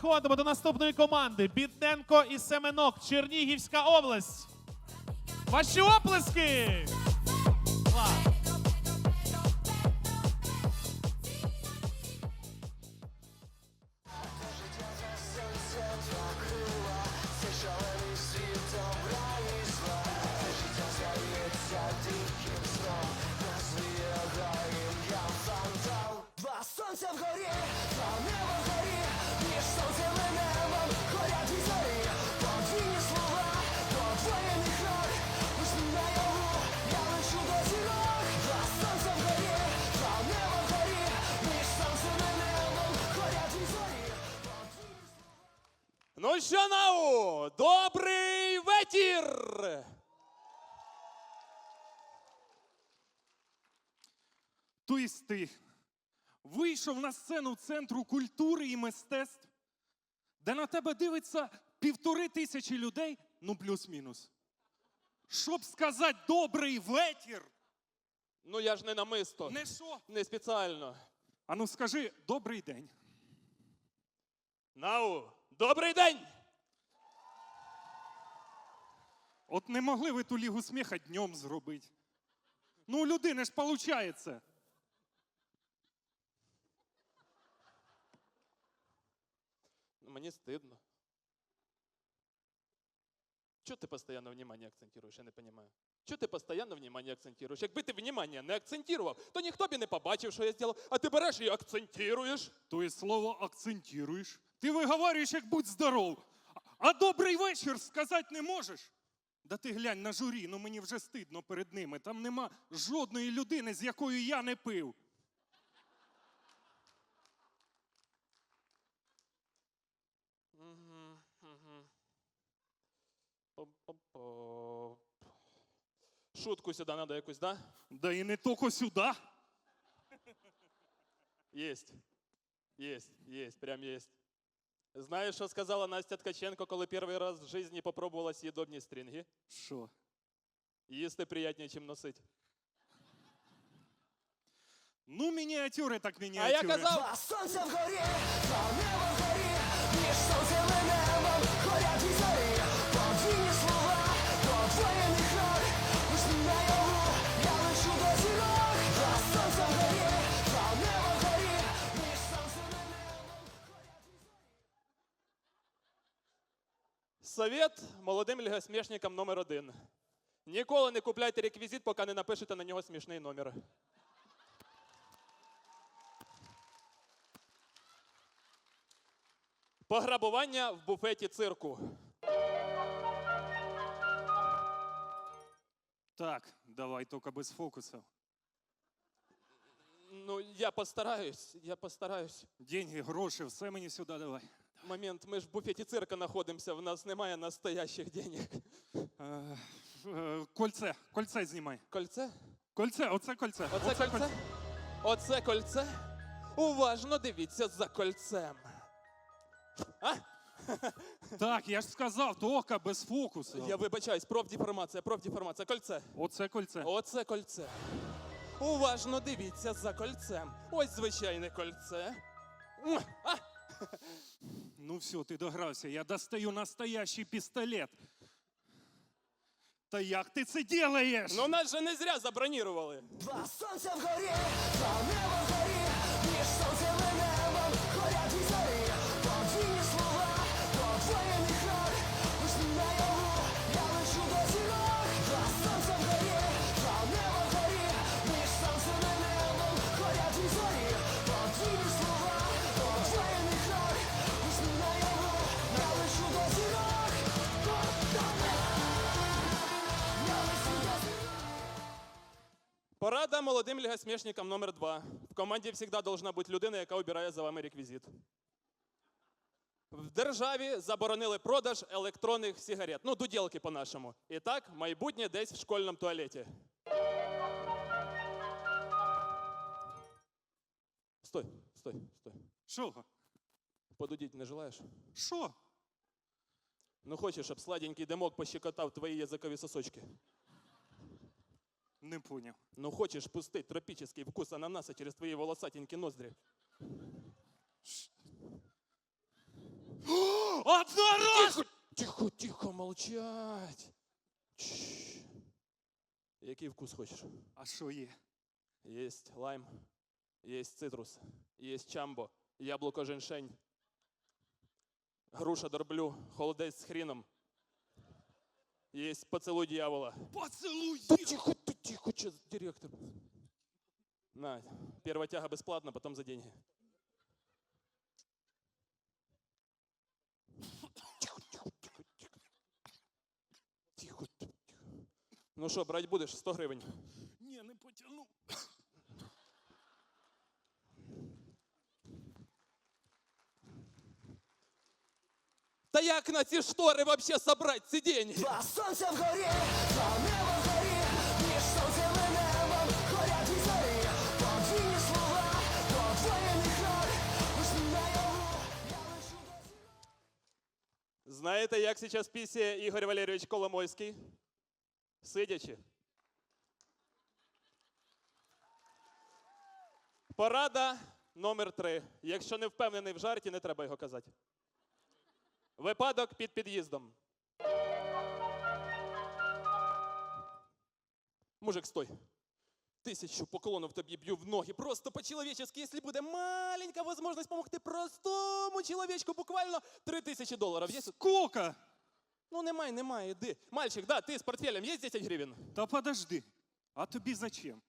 переходимо до наступної команди. Бідненко і Семенок, Чернігівська область. Ваші оплески! Клас! Тобто вийшов на сцену центру культури і мистецтв, де на тебе дивиться півтори тисячі людей, ну плюс-мінус. Щоб сказати добрий вечір, Ну я ж не намисто. не що. Не спеціально. А ну скажи добрий день. Нау, добрий день! От не могли ви ту лігу сміха днем зробити. Ну, у людини ж виходить. Мені стидно. Чого ти постійно внимание акцентуєш, я не розумію. Чого ти постійно внимание акцентуєш? Якби ти внимание не акцентував, то ніхто б не побачив, що я зробив, а ти береш і акцентуєш. Тобто слово акцентуєш. Ти виговорюєш, як будь здоров. А добрий вечір сказати не можеш. Да ти глянь на журі, ну мені вже стидно перед ними. Там нема жодної людини, з якою я не пив. Шутку сюди треба якусь, да? Да і не тільки сюди. Єсть. Єсть, єсть, прям єсть. Знаєш, що сказала Настя Ткаченко, коли перший раз в житті попробувала съедобні стрінги? Що? Їсти приятніше, ніж носити. Ну, мініатюри так А мініатюри. я казав, Два сонця вгорі, молодим лігосмішникам номер один. Ніколи не купляйте реквізит, поки не напишете на нього смішний номер. Пограбування в буфеті цирку. Так, давай тільки без фокусів. Ну, я постараюсь, я постараюсь. Деньги, гроші, все мені сюди давай. Момент, ми ж в буфеті цирка знаходимося, в нас немає настоящих денег. Е, е, кольце, кольце знімай. Кольце? Кольце, оце кольце. Оце кольце? Оце кольце? Уважно дивіться за кольцем. А? Так, я ж сказав, тока без фокусу. Я вибачаюсь, профдеформація, профдеформація. Кольце. Оце кольце. Оце кольце. Уважно дивіться за кольцем. Ось звичайне кольце. А! Ну все, ти догрався. Я достаю настоящий пістолет. Та як ти це делаєш? Ну нас же не зря забронірували. Два сонця вгорі, два неба Молодим лігосмішникам номер два. В команді завжди должна бути людина, яка обирає за вами реквізит. В державі заборонили продаж електронних сигарет. Ну, дуділки по-нашому. І так, майбутнє десь в школьному туалеті. Стой, стой, стой. Що? Подудіть не желаєш? Що? Ну хочеш, щоб сладенький димок пощекотав твої язикові сосочки. Не поняв. Ну хочеш пустить тропічний вкус ананаса через твої волосатенькі ноздрі. Однорож! Тихо, тихо, тихо, молчать. Чш. Який вкус хочеш? А що є? Есть лайм, есть цитрус, есть чамбо, яблуко женьшень, груша дорблю, холодець з хріном. Есть поцелуй дьявола. Поцілуй! Та тихо, тихо, че директор. На, первая тяга бесплатно, потом за деньги. Тихо, тихо, тихо, тихо. Тихо, тихо, тихо. Ну що, брать будеш? 100 гривень. Ні, не потягну. Та як на ці штори вообще собрать ці деньги? Два сонця вгорі, два неба вгорі, до Знаєте, як зараз пісє Ігор Валерійович Коломойський? Сидячи. Порада номер три. Якщо не впевнений в жарті, не треба його казати. Випадок під під'їздом. Мужик, стой. Тисячу поклонів тобі б'ю в ноги. Просто по-человечески, якщо буде маленька можливість допомогти простому чоловічку, буквально три тисячі доларів. Є? Сколько? Ну, немає, немає, іди. Мальчик, да, ти з портфелем є 10 гривень? Та подожди. А тобі зачем?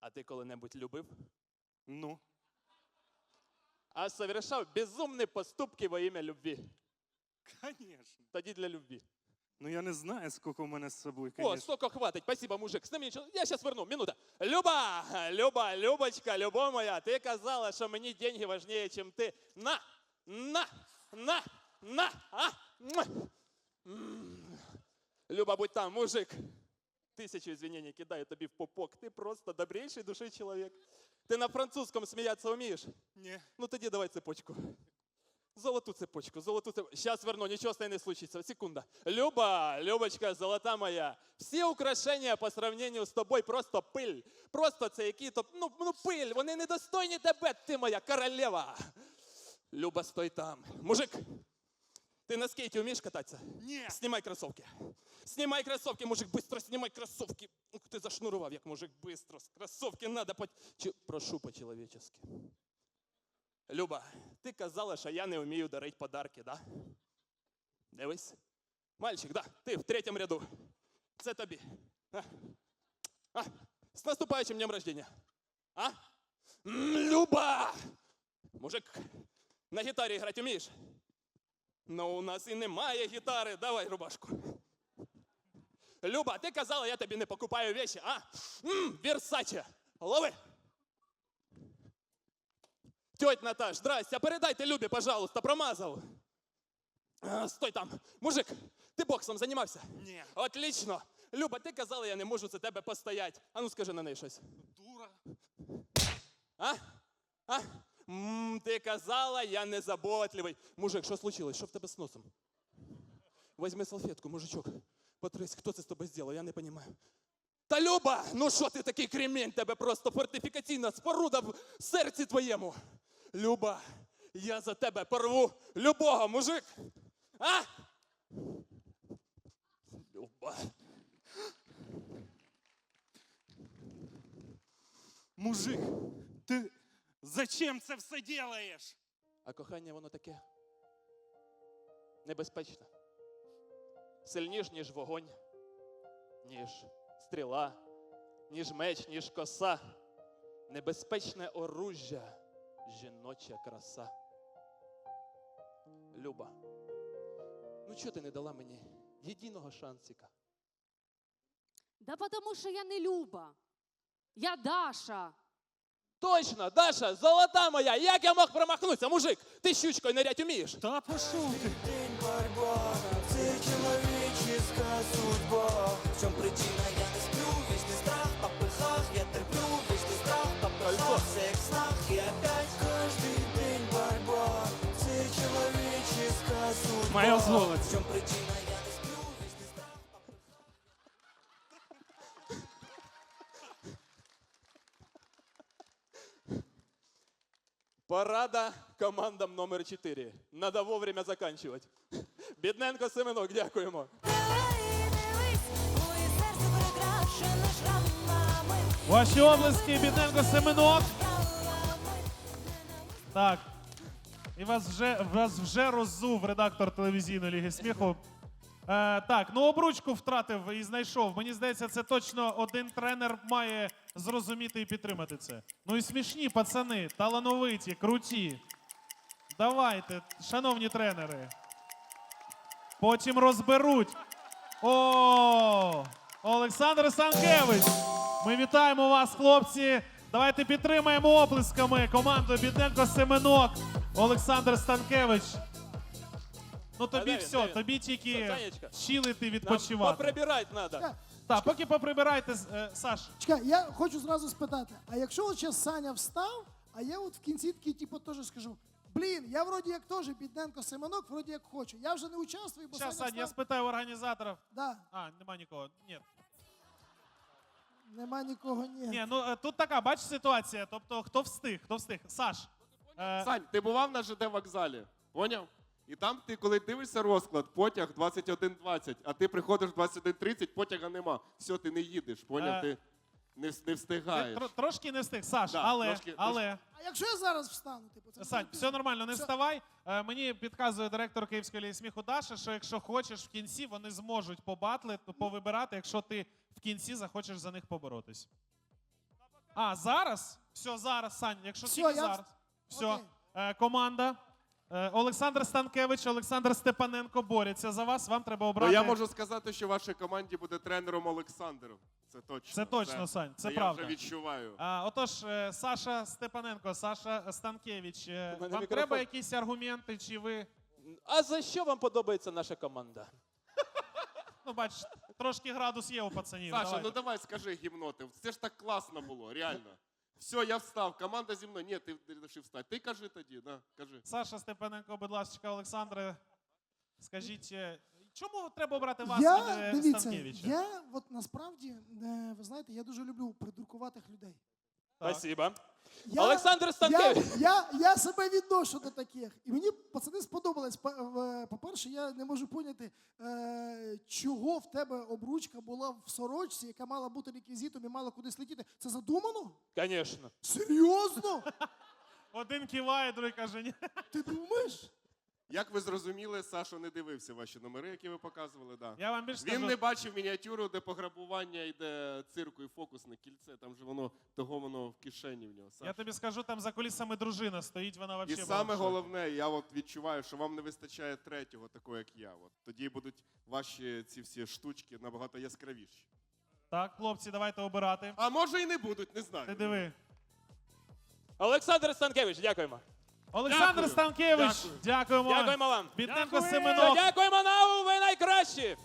А ти коли-небудь любив? Ну, А совершав безумні поступки во ім'я любві. конечно. Тоді для любві. Ну я не знаю, скільки у мене з собою, О, конечно. столько хватить. Спасибо, мужик. Сними нічого. Я сейчас верну. Минута. Люба, Люба, Любочка, любов моя, ти казала, що мені деньги важнее, чем ти. На, на, на, на, а? Муа. М. Люба, будь там, мужик. Тисячу извинений кидаю тобі в попок. Ти просто добрейший души чоловік. Ти на французькому сміятися вмієш? Ні. Ну тоді давай цепочку. Золоту цепочку, золоту цепочку. Сейчас верну, нічого з нею не случиться. Секунда. Люба, Любочка, золота моя. Всі украшення по сравненню з тобою просто пиль. Просто це які-то, ну, ну пиль. Вони недостойні тебе, ти моя королева. Люба, стой там. Мужик, ти на скейті вмієш кататися? Ні. Снимай кроссовки. Снимай кроссовки, мужик, быстро снимай кроссовки. Ух, ти зашнурував, як мужик, быстро. Кроссовки надо по... Чи... Прошу по-человечески. Люба, ти казала, що я не вмію дарити подарки, да? Дивись. Мальчик, да, ти в третьому ряду. Це тобі. А? А? З наступаючим днем рождения. А? Люба! Мужик, на гітарі грати вмієш? Ну, у нас і немає гітари. Давай рубашку. Люба, ти казала, я тобі не покупаю вещи, а? Версаче, лови. Тетя Наташ, здрасте, а передайте Любі, пожалуйста, промазав. А, стой там. Мужик, ти боксом займався? Ні. Отлично. Люба, ти казала, я не можу за тебе постояти. А ну скажи на неї щось. Дура. А? А? М, ти казала, я незаботливий. Мужик, що случилось? Що в тебе з носом? Возьми салфетку, мужичок. Потрись, хто це з тобою зробив, я не розумію. Та Люба, ну що ти такий кремінь, тебе просто фортифікаційна споруда в серці твоєму. Люба, я за тебе порву любого, мужик. А? Люба. Мужик, ти зачем це все делаєш? А кохання воно таке небезпечне. Сильніш, ніж вогонь, ніж стріла, ніж меч, ніж коса. Небезпечне оружжя, жіноча краса. Люба, ну чого ти не дала мені єдиного шансика? Да потому що я не Люба. Я Даша. Точно, Даша, золота моя! Як я мог промахнутися, мужик? Ти щучкою нырять умієш? Та пошов ти. День Барбара, це судьба. В чем причина, Моя золото. В чем причина, я не сплю, вечный страх по Порада командам номер 4. Надо вовремя заканчивать. Бідненко Семенок, дякуємо. Моє серце перекрашене шрамами. Ваші облески, Бідненко Семенок. Так. І вас вже, вас вже роззув редактор телевізійної ліги сміху. Е, так, ну обручку втратив і знайшов. Мені здається, це точно один тренер має зрозуміти і підтримати це. Ну і смішні пацани, талановиті, круті. Давайте, шановні тренери. Потім розберуть. О, Олександр Санкевич. Ми вітаємо вас, хлопці. Давайте підтримаємо оплесками команду Бідненко Семенок. Олександр Станкевич. Ну тобі де все, Де тобі тільки Санечка, щілити Нам відпочивати. поприбирать надо. Так, поки поприбирайте, е, Саш. Чекай, я хочу зразу спитати: а якщо от зараз Саня встав, а я от в кінці такий, типу, теж скажу: блін, я вроді як теж Бідненко Семенок, вроді як хочу. Я вже не участвую, бо Зараз, Саня Сань, я встав. спитаю у організаторів. Да, А, нема нікого. Ні. нема нікого, ні. Ні, ну е, тут така, бачиш, ситуація. Тобто, хто встиг, хто встиг. Саш. Е, Сань, ти бував на ЖД вокзалі? Поняв? І там ти, коли дивишся розклад, потяг 21.20, а ти приходиш в 21.30, потяга нема. Все, ти не їдеш, поняв? Е, Ти не, вс- не встигаєш. тро- трошки не встиг. Саш, Да, але, трошки- але. А якщо я зараз встану, типу, це Сань, все нормально, не Все. вставай. Е, мені підказує директор Київської ліги сміху Даша, що якщо хочеш в кінці, вони зможуть побатли, повибирати, якщо ти в кінці захочеш за них поборотись. А, зараз? Все, зараз, Сань, якщо Все, тільки я зараз. Все, е, команда. Е, Олександр Станкевич, Олександр Степаненко борються за вас. Вам треба Ну, обрати. я можу сказати, що в вашій команді буде тренером Олександр. Це точно. Це точно, Сань, це Я правда. вже відчуваю. А, отож, е, Саша Степаненко, Саша Станкевич, е, мене вам мікрофон. треба якісь аргументи, чи ви. А за що вам подобається наша команда? Ну, бачиш, трошки градус є у пацанів. Саша, давайте. ну давай скажи гімноти. Це ж так класно було, реально. Все, я встав, команда зі мною. Ні, ти вирішив встати. Ти кажи тоді, да, кажи. Саша Степаненко, будь ласка, Олександре, скажіть, е, чому треба обрати вас, Я, а дивіться, Станкевича? я от насправді, е, ви знаєте, я дуже люблю придуркуватих людей. Так. Спасибо. Я, Олександр Станкевич. я, я себе відношу до таких. І мені пацани сподобалось. По- в- По-перше, я не можу поняти, е, чого в тебе обручка була в сорочці, яка мала бути реквізитом і мала кудись летіти. Це задумано? Звісно. Серйозно? Один киває, другий каже, ні. Ти думаєш? Як ви зрозуміли, Саша не дивився ваші номери, які ви показували, да. Я вам більше Він скажу. не бачив мініатюру, де пограбування йде цирку і фокусне кільце. Там же воно того воно в кишені в нього. Саш. Я тобі скажу, там за кулісами дружина стоїть, вона І взагалі. саме головне, я от відчуваю, що вам не вистачає третього, такого як я. От тоді будуть ваші ці всі штучки набагато яскравіші. Так, хлопці, давайте обирати. А може і не будуть, не знаю. Ти диви. Олександр Станкевич, дякуємо. Олександр Станкевич, дякуємо. Дякуємо вам. Бідненко Семенов. Дякуємо нам, ви найкращі.